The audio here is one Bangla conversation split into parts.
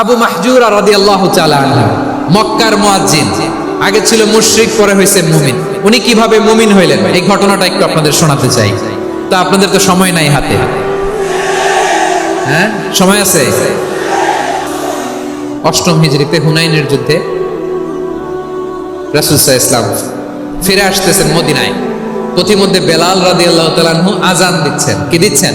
আবু মাহজুর রাদি আল্লাহ মক্কার মুয়াজ্জিন। আগে ছিল মুশরিক, পরে হয়েছে মুমিন। উনি কীভাবে মুমিন হইলেন? এই ঘটনাটা একটু আপনাদের শোনাতে চাই। তা আপনাদের তো সময় নাই হাতে। হ্যাঁ? সময় আছে? অষ্টম হিজরিতে হুনাইনের যুদ্ধে রাসুলসাহ ইসলাম ফিরে আসতেছেন মদিনায়। প্রতিমধ্যে বেলাল রাদি আল্লাহ তালানহু আজান দিচ্ছেন। কি দিচ্ছেন?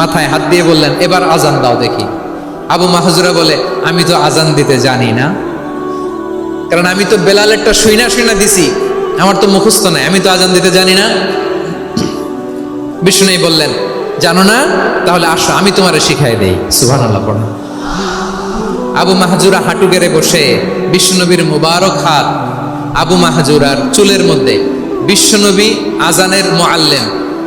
মাথায় হাত দিয়ে বললেন, এবার আজান দাও দেখি। আবু মাহজুরা বলে, আমি তো আজান দিতে জানি না। কারণ আমি তো বেলালেরটা শুইনা শুইনা দিছি। আমার তো মুখস্থ নাই, আমি তো আজান দিতে জানি না। বিষ্ণু বললেন, জানো না? তাহলে আসো, আমি তোমারে শিখাই দেই। সুহান আল্লাহ পড়া আবু মাহাজুরা হাঁটু গেড়ে বসে বিশ্বনবীর মুবারক হাত আবু মাহাজুরার চুলের মধ্যে। বিশ্বনবী আজানের মোয়াল্লেম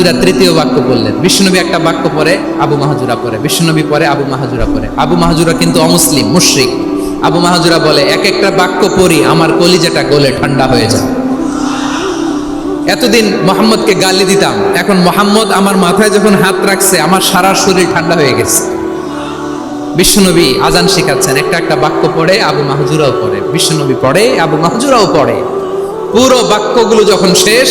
মাহাজুরা তৃতীয় বাক্য বললেন বিষ্ণুনবী একটা বাক্য পরে আবু মাহাজুরা পরে বিষ্ণুনবী পরে আবু মাহাজুরা পরে আবু মাহাজুরা কিন্তু অমুসলিম, মুশরিক। আবু মাহাজুরা বলে, এক একটা বাক্য পড়ি, আমার কলিজাটা গলে ঠান্ডা হয়ে যায়। এতদিন মোহাম্মদকে গালি দিতাম, এখন মোহাম্মদ আমার মাথায় যখন হাত রাখছে, আমার সারা শরীর ঠান্ডা হয়ে গেছে। বিশ্বনবী আজান শেখাচ্ছেন, একটা একটা বাক্য পড়ে, আবু মাহজুরাও পড়ে। বিশ্বনবী পড়ে, আবু মাহজুরাও পড়ে। পুরো বাক্যগুলো যখন শেষ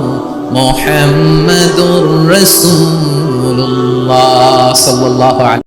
محمد رسول الله صلى الله عليه